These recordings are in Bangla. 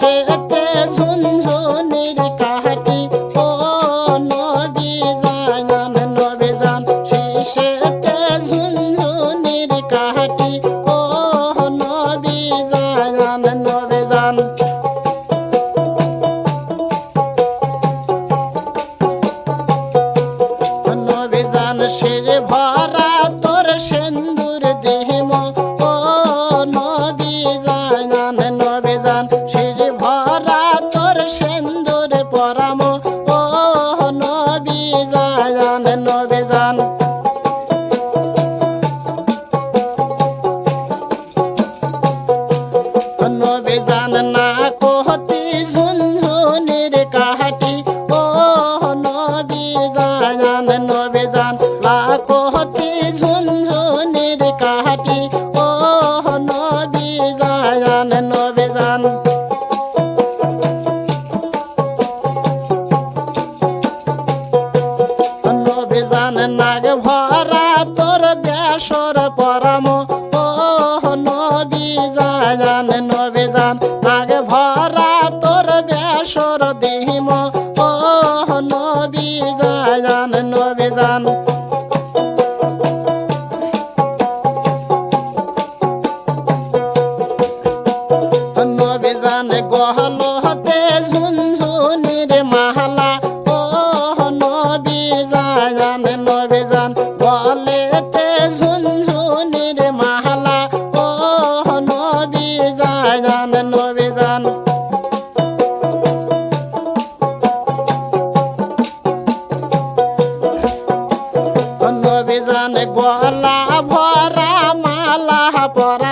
শেষেতে ঝুনঝুনির কাহাটি ও নবী জানান নবী জান শেষেতে ঝুনঝুনির কাহাটি ও নবী জানান নবী জান নবীজান শির ভরা কোহতি ঝুনঝুনির কাহাটি ও নবীজান নবীজান নবীজান নাগ ভরা তোর বেসর পরম ও para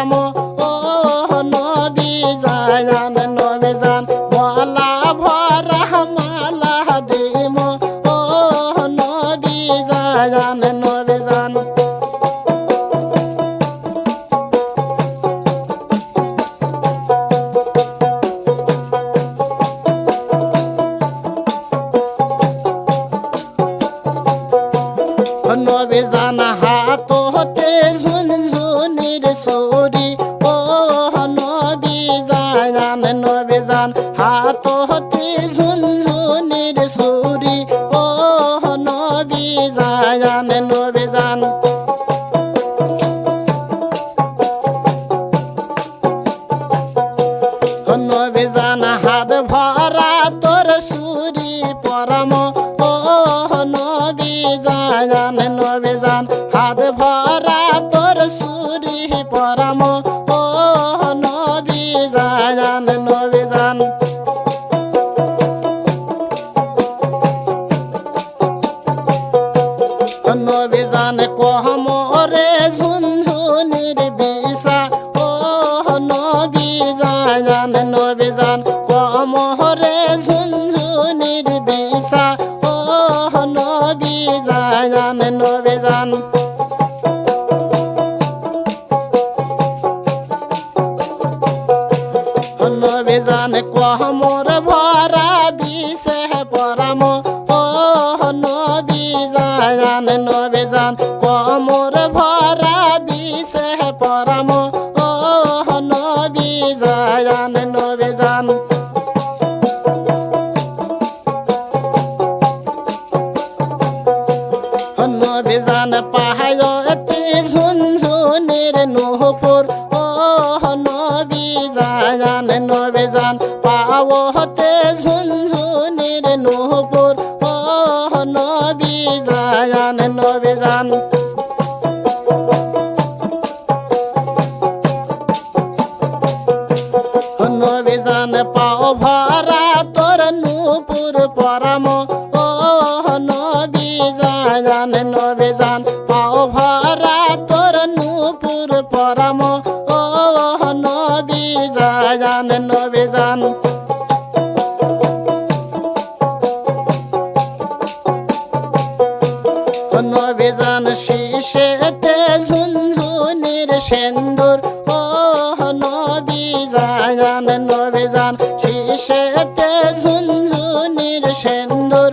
নবীজান নবীজান হাত ও নবী জান? হাত ভরা তোর সুরি পরম। কহমরে ঝুনঝুনির বিষা। ও নবীজান নবীজান কমহরে ঝুনঝুনির বিষা। ও নবীজান নবীজান নবীজান কহমর ভরা বিষে পরাম। কমর ভরা বিষে পরাম। ও নবীজান নবীজান নবীজান পাহাড়তে ঝুনঝুনির নহপুর। ও নবীজান নবীজান পাওহতে ঝুনঝুনির নবীজান পাও ভরা তোর নূপুর পরাম। ও নবীজান নবীজান নবীজান শীষেতে ঝুনঝুনির সেন্দুর। ও নবীজান নবীজান শীষেতে ঝুনঝুনির সেন্দুর।